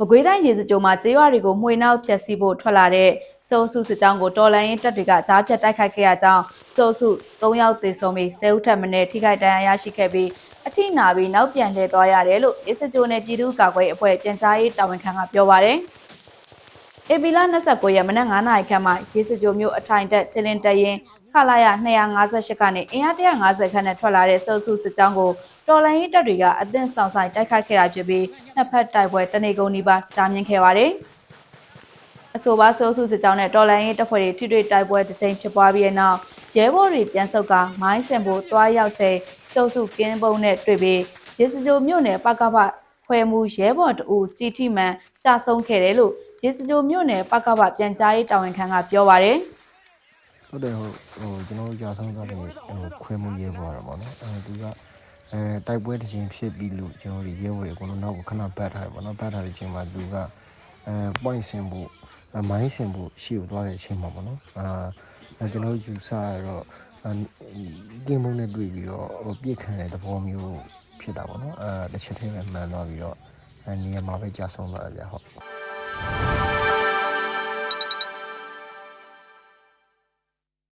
မကွေးတိုင်းရေစကြိုမှာကျေးရွာတွေကိုမှွေနှောက်ဖျက်ဆီးဖို့ထွက်လာတဲ့စိုးစုစစ်ကြောင်းကိုတော်လန်ရင်တပ်တွေကကြားဖြတ်တိုက်ခိုက်ခဲ့ရကြောင်းစိုးစု3ယောက်သေဆုံးပြီး10ဦးထပ်မံထိခိုက်ဒဏ်ရာရရှိခဲ့ပြီးအထိနာပြီးနောက်ပြန်လှည့်သွားရတယ်လို့ရေစကြိုနယ်ပြည်သူ့ကာကွယ်ရေးအဖွဲ့ပြန်ကြားရေးတာဝန်ခံကပြောပါတယ်။အေပီလာ29ရက်မနက်9:00နာရီခန့်မှာရေစကြိုမျိုးအထိုင်တက်ချလင်းတရင်ခလာရ258ကနေအင်အား150ခန့်နဲ့ထွက်လာတဲ့စိုးစုစစ်ကြောင်းကို တော်လိုင်းရေးတပ်တွေကအသင့်ဆောင်ဆိုင်တိုက်ခိုက်ခဲ့တာဖြစ်ပြီးနှစ်ဖက်တိုက်ပွဲတနေကုန်နီးပါးကြာမြင့်ခဲ့ပါတယ်။အဆိုပါစိုးစုစစ်ကြောင်းနဲ့တော်လိုင်းရေးတပ်ဖွဲ့တွေထိတွေ့တိုက်ပွဲတစ်ကြိမ်ဖြစ်ပွားပြီးတဲ့နောက်ရဲဘော်တွေပြန်ဆုတ်ကမိုင်းစင်ဖို့တွားရောက်ချိန်ကျုပ်စုကင်းပုံနဲ့တွေ့ပြီးရေစကြိုမြို့နယ်ပကပခွဲမှုရဲဘော်တအူជីထိမှန်ကြာဆုံးခဲ့တယ်လို့ရေစကြိုမြို့နယ်ပကပပြန်ကြားရေးတာဝန်ခံကပြောပါတယ်ဟုတ်တယ်ဟိုဟိုကျွန်တော်တို့ကြာဆုံးသွားတဲ့ဟိုခွဲမှုရဲဘော်ရပေါ့နော်အဲသူက အဲတိုက်ပွဲတစ်ချိန်ဖြစ်ပြီးလို့ကျွန်တော်တို့ရဲဘော်တွေအကုန်လုံးနောက်ကိုခဏပတ်ထားတယ်ပေါ့နော်ပတ်ထားတဲ့အချိန်မှာသူကအဲ point ဆင်ဖို့မိုင်းဆင်ဖို့ရှေ့ကိုသွားတဲ့အချိန်မှာပေါ့နော်အာကျွန်တော်တို့ယူဆရတော့ကင်းမုန်းနဲ့တွေ့ပြီးတော့ဟိုပြစ်ခံတဲ့သဘောမျိုးဖြစ်တာပေါ့နော်အဲတစ်ချက်တည်းပဲမှန်သွားပြီးတော့အဲနေရာမှာပဲကြာဆုံးသွားတယ်ဗျဟုတ်